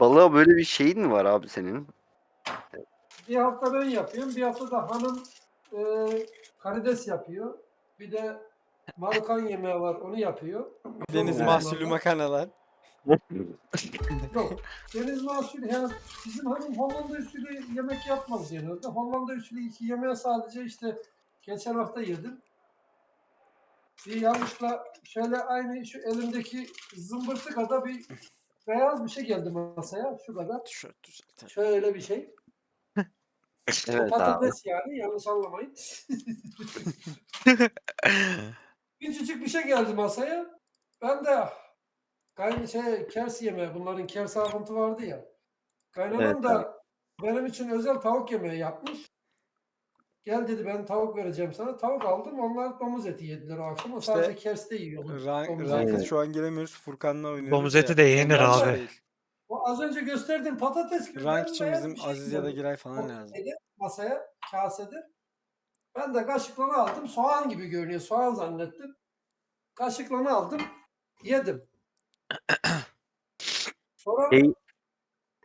Balığa böyle bir şeyin mi var abi senin? Bir hafta ben yapıyorum. Bir hafta da hanım e, karides yapıyor. Bir de Marukan yemeği var. Onu yapıyor. Deniz mahsulü makarnalar. Yok. Deniz mahsulü yani bizim hanım Hollanda usulü yemek yapmaz genelde. Hollanda usulü iki yemeğe sadece işte geçen hafta yedim. Bir yanlışla şöyle aynı şu elimdeki zımbırtı kadar bir beyaz bir şey geldi masaya. Şu kadar. Tişört düzeltelim. Şöyle bir şey. Evet abi. Patates yani yanlış anlamayın. Küçücük bir şey geldi masaya. Ben de kayn şey kers yemeği bunların kers avıntı vardı ya. Kaynanam Evet da benim için özel tavuk yemeği yapmış. Gel dedi ben tavuk vereceğim sana. Tavuk aldım. Onlar domuz eti yediler o akşam. O İşte sadece kerste yiyorlar. Rank, domuz ranked eti. şu an giremiyoruz. Furkan'la oynuyoruz. Domuz ya. eti de yenir Ondan abi. değil. O az önce gösterdiğim patates gibi. Rank için bizim bir şey Aziz ya da. Giray falan O lazım. şeyde, masaya kasede. Ben de kaşıkla aldım. Soğan gibi görünüyor. Soğan zannettim. Kaşıkla aldım. Yedim. Sonra Ey-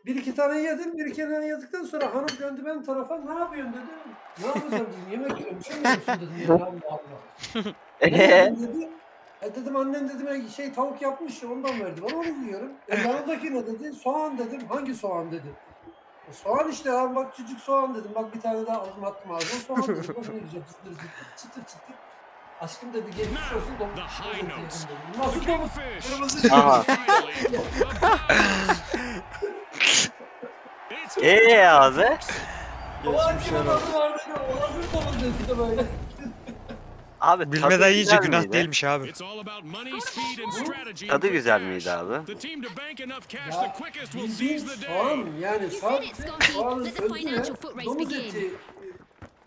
bir iki tane yedim. Bir iki tane yedikten sonra hanım döndü benim tarafa. Ne yapıyorsun dedi. Ne yapacağım dedim. Yemek yiyorum. Bir şey mi yiyorsun dedim. Ya, Allah Allah. Eee? dedi. E dedim annem dedim "e, şey tavuk yapmış ya ondan verdi. Ben onu yiyorum. E yanındaki ne dedi? Soğan dedim. Hangi soğan dedi. E, soğan işte abi bak küçük soğan dedim. Bak bir tane daha aldım attım ağzına. Soğan dedim. Bak ne güzel çıtır çıtır çıtır çıtır. Aşkım dedi geçmiş olsun domuz. Nasıl domuz? Kırmızı Aha. Eee abi? Geçmiş olsun. Abi tadı Bilmeden güzel günah miydi? değilmiş abi. Tadı güzel miydi abi? Bildiğin soğan yani You said it's Scotty. soğanın Let the özüne financial foot race domuz begin. eti e,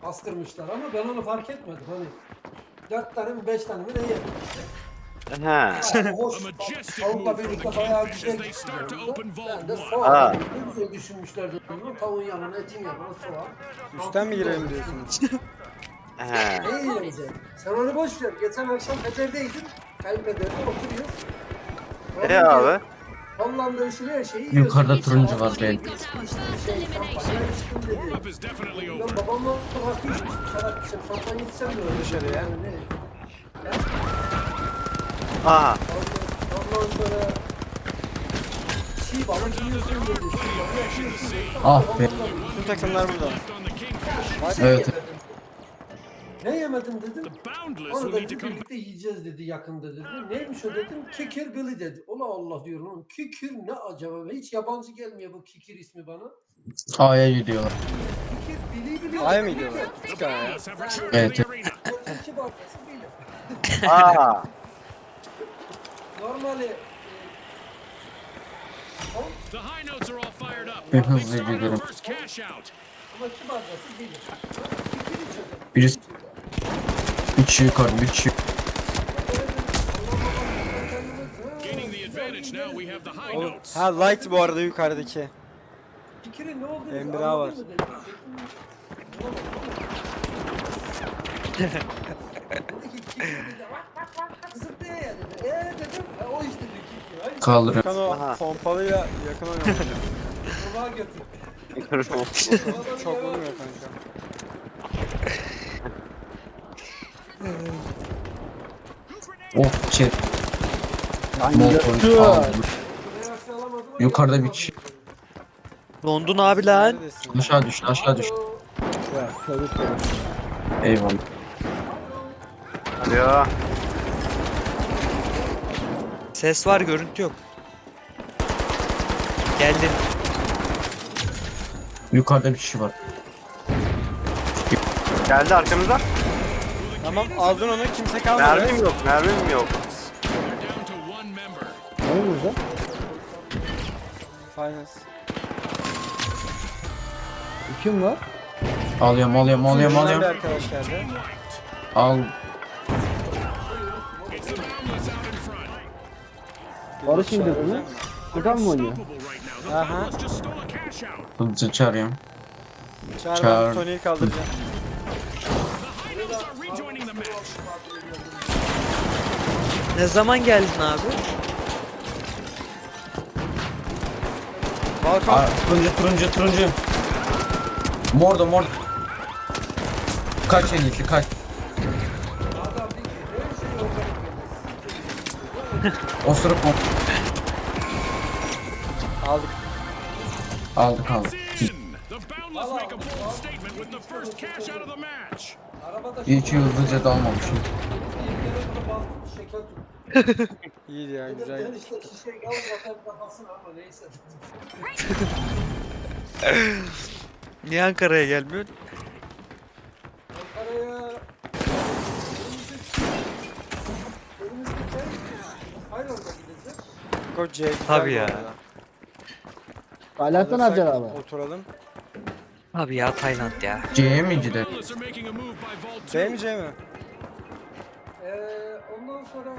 bastırmışlar ama ben onu fark etmedim hani. Dört tane mi beş tane mi ne yedim işte. Yani hoş, tavukla birlikte bayağı güzel Ben de soğan Ha. ne güzel düşünmüşler dedim. Tavuğun yanına, etin yanına soğan. Üstten mi girelim diyorsunuz? He. Ne yiyeceğim? Sen onu boş ver. Geçen akşam Peder'deydim. Kayınpeder'de oturuyoruz. Eee abi? Hollanda usulü her şeyi yiyorsun. Yukarıda turuncu var Şey, elimination. şampanya içtim dedi. Ben babamla rakı içmiştim, şarap içsem, şampanya içsem de öyle. Dışarıya. Yani ne? Dedi. Ah be. Bütün takımlar burada. Evet. Ne yemedin dedim. Onu da dedi, birlikte yiyeceğiz dedi yakında dedi. Neymiş o dedim. Kikir Billy dedi. Ola Allah diyorum. oğlum. Kikir ne acaba? Hiç yabancı gelmiyor bu Kikir ismi bana. A'ya gidiyorlar. Kikir Billy Billy. Ay mı gidiyorlar? Evet. Aa. Normali The high notes are all fired up. Bir started first cash out. ama Billy. Kikir içeceğim. Birisi- Üç yukarı, üç yukarı. Gaining the advantage now, we have the high Oğlum, notes. ha light bu arada yukarıdaki. Fikirin ne olduğunu Emre anladın var. mı dedim. Dedi ki, Kikir dedi, "Vak, vak, vak, vak, zıplıyor ya" dedi. "Ee?" dedim. "E, o işte dedi Kikir. Hayır, Kaldırın. Furkan o Aha. pompalıyla yakın götür. Çok vurmuyor kanka. Çet. Motor kaldı. Yukarıda bir kişi. Dondun abi lan. Neredesin? Aşağı düştü, aşağı düştü. Eyvallah. Alo. Ses var görüntü yok. Geldin. Yukarıda bir kişi var. Geldi arkamızda. Tamam aldın onu kimse kalmadı. Mermim yok, mermim yok. We're down to one member. Finance. Alıyorum, alıyorum, alıyorum, alıyorum. arkadaş geldi. Al. Barış indirdi mi? Furkan mı oynuyor? Aha. Hızlıca çağırıyorum. Çağır Çağır. Tony'yi kaldıracağım. Ne zaman geldin abi? Hakan. Aa, turuncu turuncu turuncu. Mor da mor. Kaç kaç. Şeyi organik yemez. Osuruk mor. The match. Arabada İyi ki hızlıca dalmamışım. İyiydi ya güzel. neyse. Niye Ankara'ya gelmiyorsun? Ankara'ya güzel Tabii ya. Arada. Ahlaktan Alırsak abi. Oturalım. Abi ya Tayland ya. C'ye mi 2. B mi C mi? Ee, ondan sonra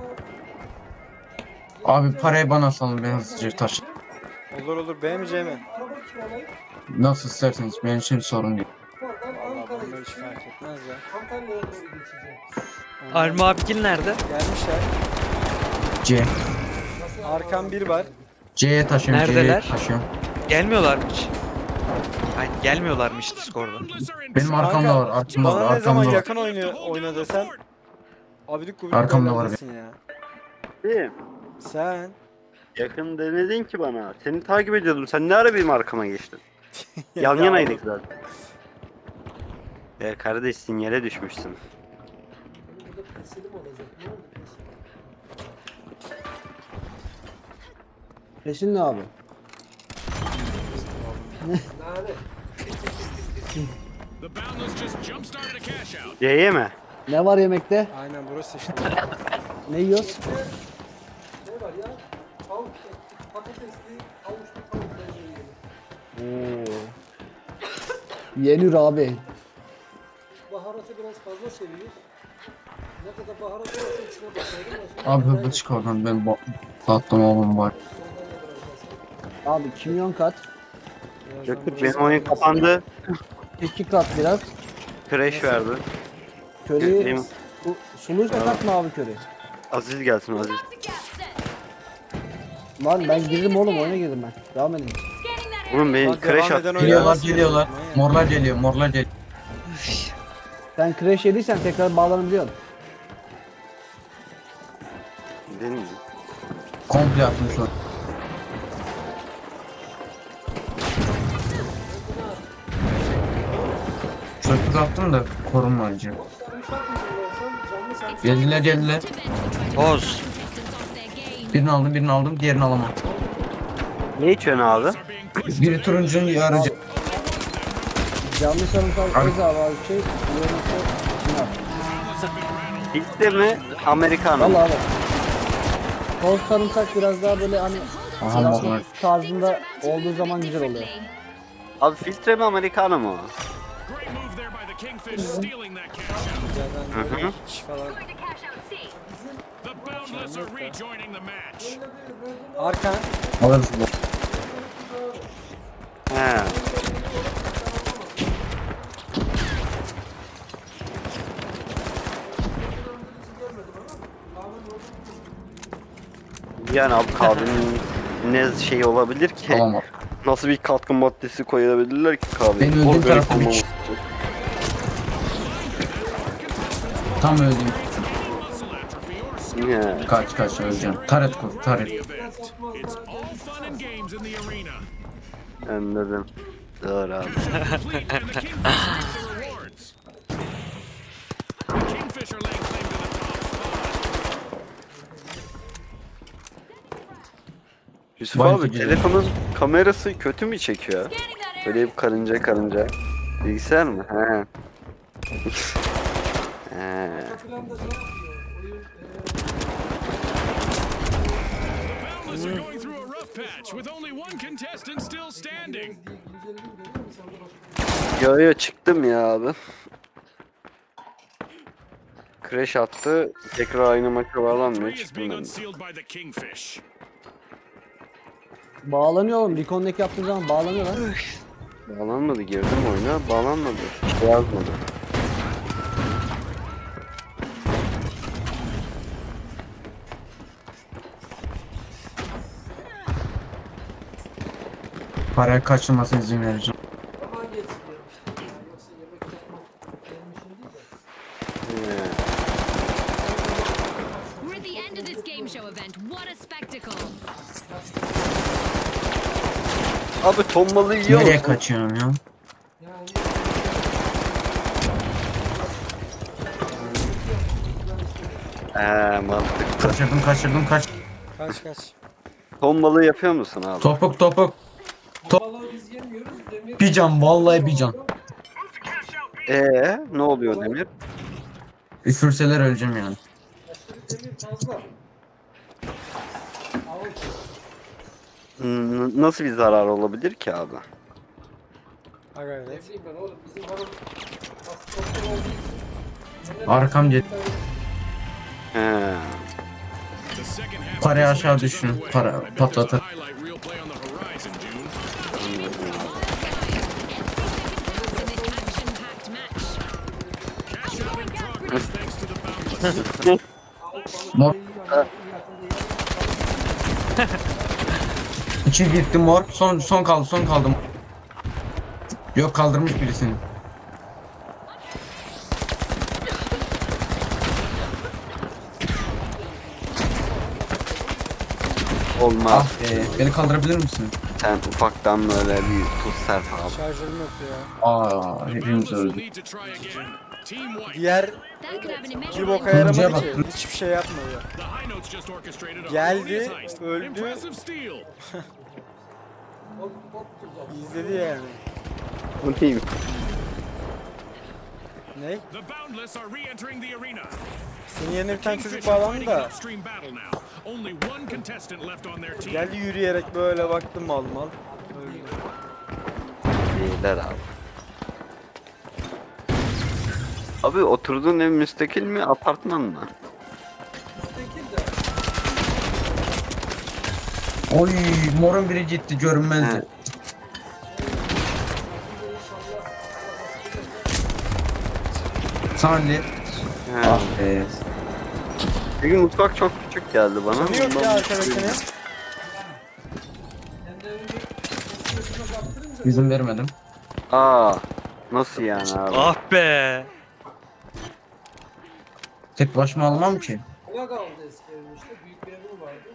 Abi parayı bana salın ben hızlıca taş. Olur olur B mi C mi? Kiralayıp Nasıl isterseniz benim için sorun değil. oradan Valla Ankara bana hiç için fark etmez ya. Antalya'ya doğru geçeceğiz. Onlar Arma abigil nerede? Gelmişler. C. Arkan bir var. C'ye taşıyorum C'ye Neredeler? taşıyorum. Gelmiyorlar mı hiç? Hayır gelmiyorlarmış Discord'a. Benim arkamda var arkamda var Bana ne zaman arkamda var. yakın oynuyor oyna desem abidik gubidik Arkamda var ya. Değil. Sen Yakın demedin ki bana. Seni takip ediyordum. Sen ne ara benim arkama geçtin? Yan yanaydık zaten. Ya kardeş sinyale düşmüşsün. Burada olacak. Ne oldu? Peşin ne abi? C'ye mi? Ne var yemekte? aynen burası işte. Ne yiyoruz? Ne var ya? Tavuk, patatesli, havuçlu tavuk lezzeti gibi. Yenir abi. Baharatı biraz fazla seviyoruz. Ne kadar baharat varsa içine basarım. Abi hızlı çık oradan ben ba- tatlım oğlum var. Abi kimyon kat. Burası benim oyun kapandı. iki kat biraz. Crash verdi. Köri. Benim- Suluysa katma abi köri. Aziz gelsin Aziz. Lan ben girdim oğlum oyuna girdim ben. Devam edin. Oğlum benim Lan crash devam eden attı. oyun- Geliyorlar geliyorlar. Morlar geliyor morlar geliyor. Sen crash yediysen tekrar bağlanabiliyorsun. Benim. Komple atmış Çöpük attım da korunma acı. Geldiler geldiler. Boz. Birini aldım birini aldım diğerini alamam. Ne içiyorsun abi? Biri turuncunun yarıcı. Canlı sarımsak Abi- abi şey. Liste mi? Amerikano. Valla abi. Toz sarımsak biraz daha böyle hani Aha tarzında olduğu zaman güzel oluyor. Abi filtre mi Amerikano mu? Kingfish stealing that cash out. Güzelden böyle hiç falan. The Boundless are rejoining the match. Arkan. Alırız bu. He. Yani abi kahvenin ne şey olabilir ki? Alamam. Nasıl bir katkı maddesi koyabilirler ki kahveye? Benim öldüğüm tarafta bir- Tam öldüm. Kaç kaç öleceğim. Taret kur taret. Anladım. Doğru abi. Yusuf Vay abi telefonun kamerası kötü mü çekiyor? Böyle bir karınca karınca. Bilgisayar mı? He. Bak- Yo yo çıktım ya abi. Crash attı. Tekrar aynı maça bağlanmıyor. Çıktım ben. Bağlanıyor oğlum. Reconnect yaptığın zaman bağlanıyor lan. Bağlanmadı girdim oyuna. Bağlanmadı. Bir şey yazmadı. İşim değil de. He. We're at the end of this game show event. What a spectacle! Abi ton balığı yiyor Nereye musun? kaçıyorum ya? Eee mantıklı. Kaçırdım kaçırdım kaç. Kaç kaç. Ton balığı yapıyor musun abi? Topuk topuk. Bu balığı biz yemiyoruz. Demir Bir can, vallahi bir can. Ee ne oluyor Demir? Üfürseler öleceğim yani. Aşırı demir fazla. Avuç. N- nasıl bir zarar olabilir ki abi? Gayret. Ne bileyim ben oğlum bizim hanım hasta olduğu için. Arkam gel. He. Parayı aşağı düşün, para- patlatır. Mor. İçi gitti mor. Son son kaldı son kaldı. Yok kaldırmış birisini. Olmaz. Ah be. Beni kaldırabilir misin? Sen ufaktan böyle bir tuz serp abi. Şarjörüm yok ya. Aa hepimiz öldük. Diğer bir boka yaramadı ki. Hiçbir şey yapmadı. Geldi, öldü. İzledi yani. Bu neyim? Ne? Senin yerine bir tane çocuk bağlandı da. Geldi yürüyerek böyle baktım mal mal. Öldü. Beyler abi. Abi oturduğun ev müstakil mi apartman mı? Üstteki de Oy morun biri gitti görünmezdi. He. Sanli. He. Ah be. Çünkü mutfak çok küçük geldi bana. Canı yok Ondan İzin vermedim. Aa, nasıl yani abi? Ah be. Tek başıma almam ki. Kola kaldı eski evim işte. Büyük bir evim vardı.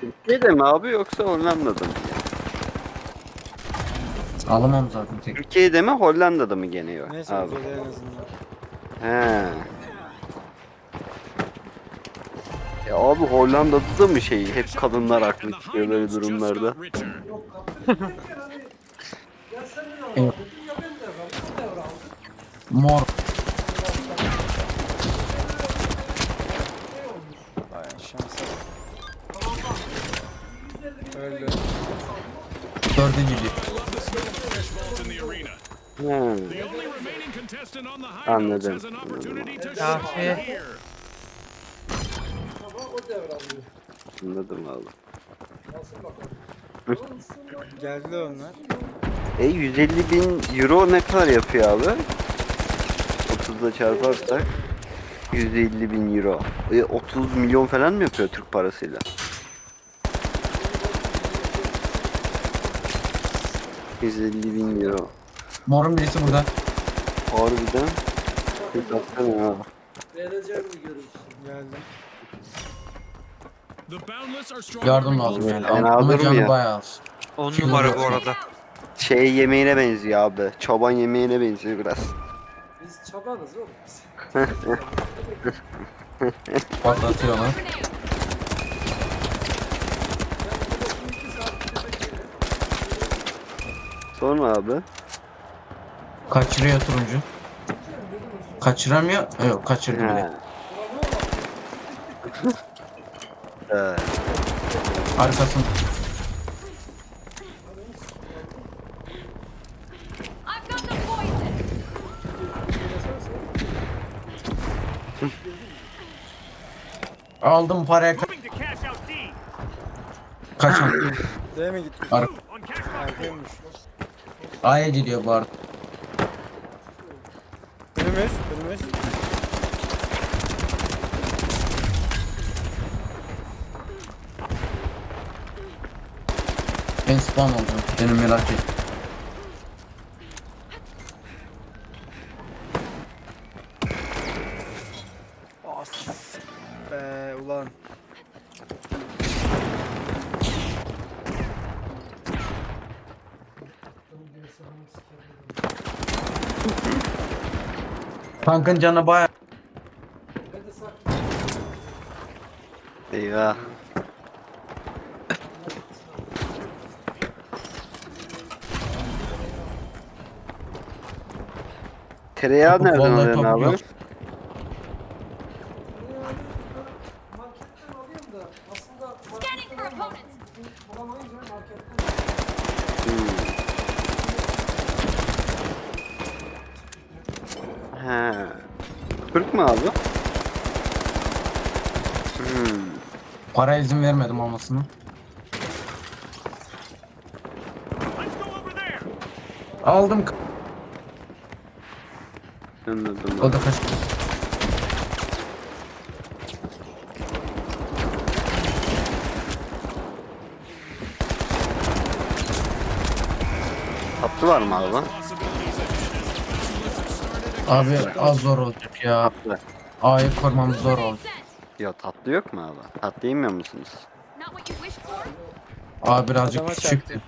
Türkiye'de mi abi yoksa Hollanda'da mı? Alamam zaten tek. Türkiye'de mi Hollanda'da mı gene yok Neyse abi? ülkede en azından. He. Ya abi Hollanda'da da mı şey hep kadınlar haklı çıkıyor böyle durumlarda? Yok hani ya sen ben. Mor. Ne olmuş? Vay şansa. Tamam bak. 150 bin Öldü. Dördü gidiyor. Vault in the arena. He. The only remaining contestant on the High Notes Anladım. has an opportunity to Ah shine be. here. Ama o devralıyor. Anladım abi. Geldiler onlar. E 150 bin euro ne kadar yapıyor abi? 30'da çarparsak 150 bin euro. E 30 milyon falan mı yapıyor Türk parasıyla? ...150 bin euro. Morun birisi burada. Harbiden. Bir baksana ya. Vereceğim mi görürsün? Geldim. Yardım lazım yani. Ama durmuyor. canı bayağı az. 10 numara bu arada. Şey yemeğine benziyor abi. Çoban yemeğine benziyor biraz. Biz çabanız oğlum. Biz. Patlatıyorlar. Sonra abi. Kaçırıyor turuncu. Kaçıramıyor. Yok kaçırdı bile. Evet. Aldım paraya ka- kaçan. D'ye mi gitti? Ar. A'ya gidiyor bu arada. Önümüz. Önümüz. Ben spawn olacağım. Benim merak et. Tankın canı baya. Eyvah. Tereyağı nereden alıyorsun abi? yok. Marketten alıyorum da aslında Scanning for marketten almam. opponents. Bulamayınca marketten He. 40 mı abi? Hmm. Para izin vermedim there. Aldım. Anladım. O da kaç. Tatlı var mı abi? Abi az zor olacak ya. Tatlı. A'yı kormamız zor olacak. Ya tatlı yok mu abi? Tatlı yemiyor musunuz? A birazcık Adama küçüktü.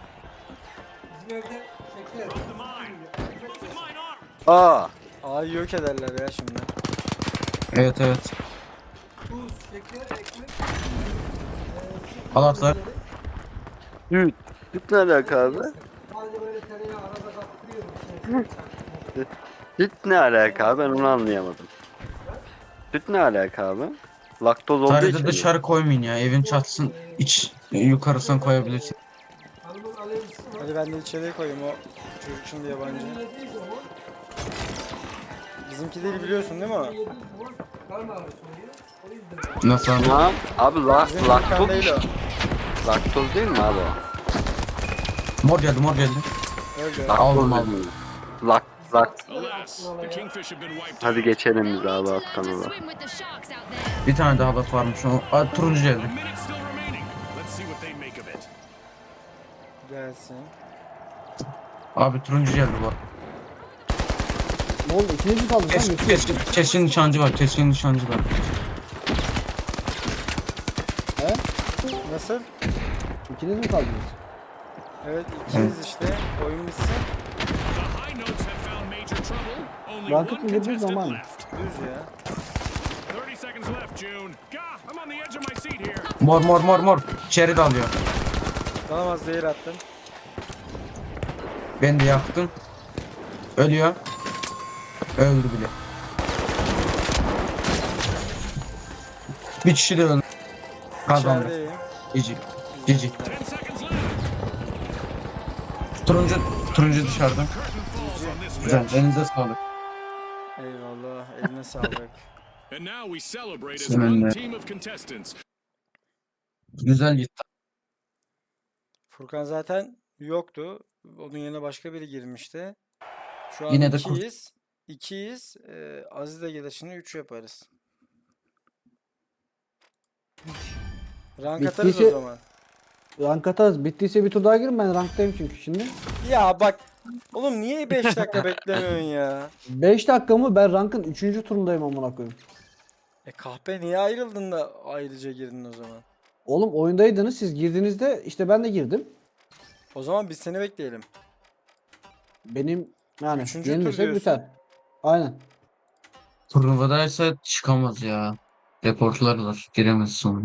Aa. A'yı yok ederler ya şimdi. Evet evet. Halatlar. Süt. Süt ne alaka abi? Halde böyle tereyağı arada kaptırıyorum. Süt ne alaka abi? Ben onu anlayamadım. Süt ne alaka abi? Laktoz olduğu için Sadece mi? dışarı koymayın ya. Evin çatısın iç yukarısına koyabilirsin. Hadi ben de içeriye koyayım o çocuk şimdi yabancı. Bizimki değil biliyorsun değil mi o? Nasıl abi? Abi la Bizim laktoz, laktoz değil mi abi o? Mor geldi mor geldi. Öyle. Laktoz Aldım, aldım. Lak, lak. Hadi geçelim biz abi to kanala. Bir tane daha bak varmış. O, Aa, turuncu A geldi. Gelsin. Abi turuncu geldi bu. Ne oldu? İkiniz mi kaldınız Kes, lan? keskin, keskin nişancı var. Keskin nişancı var. Nasıl? İkiniz mi kaldınız? Evet ikimiz işte. Oyun bitsin. İndirdiği contestant zaman. Düz ya. 30 seconds left, June. Gah, I'm on the edge of my seat here. Mor mor mor mor. İçeri dalıyor. Dalamaz zehir attım. Ben de yaktım. Ölüyor. Öldü bile. Bir kişi de öldü. Kazandı. Cici. Cici. 10 seconds left. Turuncu, turuncu dışarıda. Güzel. Elinize sağlık. Eyvallah. Eline sağlık. And now we celebrate as one team of contestants. Güzel gitti. Furkan zaten yoktu. Onun yerine başka biri girmişti. Şu an Yine de ikiyiz. İkiyiz. Ee, Aziz de gelir şimdi 3 yaparız. Rank atarız o zaman. Rank atarız. Bittiyse bir tur daha girin ben ranktayım çünkü şimdi. Ya bak. Oğlum niye 5 dakika beklemiyorsun ya? 5 dakika mı? Ben rankın 3. turundayım amına koyayım. E kahpe niye ayrıldın da ayrıca girdin o zaman? Oğlum oyundaydınız siz girdiğinizde işte ben de girdim. O zaman biz seni bekleyelim. Benim yani Üçüncü tur yenilirsek diyorsun. biter. Aynen. Turnuvadaysa çıkamaz ya. Reportlarlar. Giremez sonra.